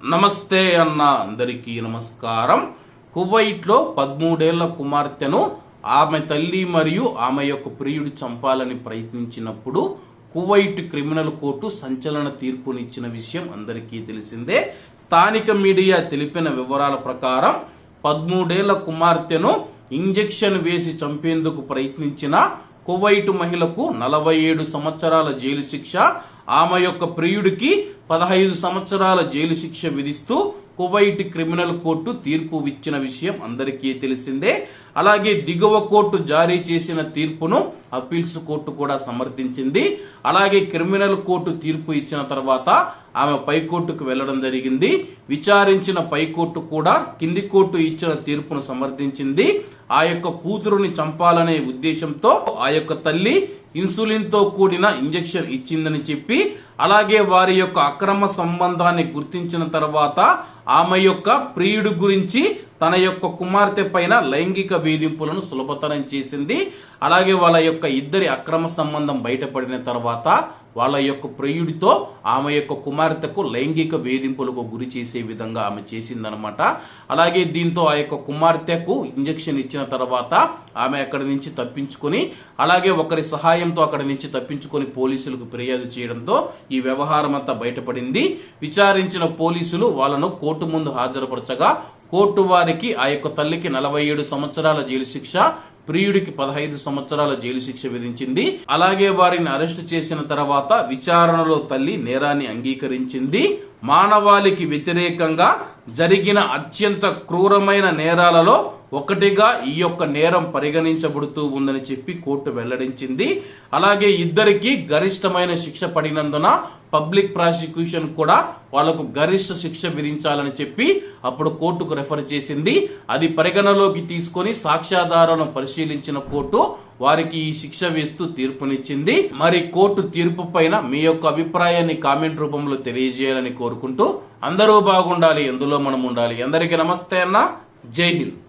నమస్తే అన్న అందరికీ నమస్కారం. కువైట్లో పదమూడేళ్ళ కుమార్తెను ఆమె తల్లి మరియు ఆమె యొక్క ప్రియుడు చంపాలని ప్రయత్నించినప్పుడు కువైట్ క్రిమినల్ కోర్టు సంచలన తీర్పునిచ్చిన విషయం అందరికీ తెలిసిందే. స్థానిక మీడియా తెలిపిన వివరాల ప్రకారం పదమూడేళ్ళ కుమార్తెను ఇంజెక్షన్ వేసి చంపేందుకు ప్రయత్నించిన కువైట్ మహిళకు నలభై ఏడు సంవత్సరాల జైలు శిక్ష ఆమె యొక్క ప్రియుడికి పదహైదు సంవత్సరాల జైలు శిక్ష విధిస్తూ కువైట్ క్రిమినల్ కోర్టు తీర్పు ఇచ్చిన విషయం అందరికీ తెలిసిందే. అలాగే దిగువ కోర్టు జారీ చేసిన తీర్పును అప్పీల్స్ కోర్టు కూడా సమర్థించింది. అలాగే క్రిమినల్ కోర్టు తీర్పు ఇచ్చిన తర్వాత ఆమె పైకోర్టుకు వెళ్ళడం జరిగింది. విచారించిన పైకోర్టు కూడా కింది కోర్టు ఇచ్చిన తీర్పును సమర్థించింది. ఆ యొక్క కూతురుని చంపాలనే ఉద్దేశంతో ఆ యొక్క తల్లి ఇన్సులిన్తో కూడిన ఇంజెక్షన్ ఇచ్చిందని చెప్పి అలాగే వారి యొక్క అక్రమ సంబంధాన్ని గుర్తించిన తర్వాత ఆమె యొక్క ప్రియుడు గురించి తన యొక్క కుమార్తె పైన లైంగిక వేధింపులను సులభతరం చేసింది. అలాగే వాళ్ళ యొక్క ఇద్దరి అక్రమ సంబంధం బయటపడిన తర్వాత వాళ్ళ యొక్క ప్రియుడితో ఆమె యొక్క కుమార్తెకు లైంగిక వేధింపులకు గురి చేసే విధంగా ఆమె చేసిందనమాట. అలాగే దీంతో ఆ యొక్క కుమార్తెకు ఇంజెక్షన్ ఇచ్చిన తర్వాత ఆమె అక్కడి నుంచి తప్పించుకొని అలాగే ఒకరి సహాయంతో అక్కడి నుంచి తప్పించుకొని పోలీసులకు ఫిర్యాదు చేయడంతో ఈ వ్యవహారం అంతా బయటపడింది. విచారించిన పోలీసులు వాళ్ళను కోర్టు ముందు హాజరుపరచగా కోర్టు వారికి ఆ యొక్క తల్లికి నలభై ఏడు సంవత్సరాల జైలు శిక్ష ప్రియుడికి పదహైదు సంవత్సరాల జైలు శిక్ష విధించింది. అలాగే వారిని అరెస్టు చేసిన తర్వాత విచారణలో తల్లి నేరాన్ని అంగీకరించింది. మానవాళికి వ్యతిరేకంగా జరిగిన అత్యంత క్రూరమైన నేరాలలో ఒకటిగా ఈ యొక్క నేరం పరిగణించబడుతూ ఉందని చెప్పి కోర్టు వెల్లడించింది. అలాగే ఇద్దరికి గరిష్టమైన శిక్ష పడినందున పబ్లిక్ ప్రాసిక్యూషన్ కూడా వాళ్ళకు గరిష్ట శిక్ష విధించాలని చెప్పి అప్పుడు కోర్టుకు రెఫర్ చేసింది. అది పరిగణలోకి తీసుకొని సాక్ష్యాధారాలను పరిశీలించిన కోర్టు వారికి ఈ శిక్ష వేస్తూ తీర్పునిచ్చింది. మరి కోర్టు తీర్పు పైన మీ యొక్క అభిప్రాయాన్ని కామెంట్ రూపంలో తెలియజేయాలని కోరుకుంటూ అందరూ బాగుండాలి ఎందులో మనం ఉండాలి. అందరికీ నమస్తే అన్న. జై హింద్.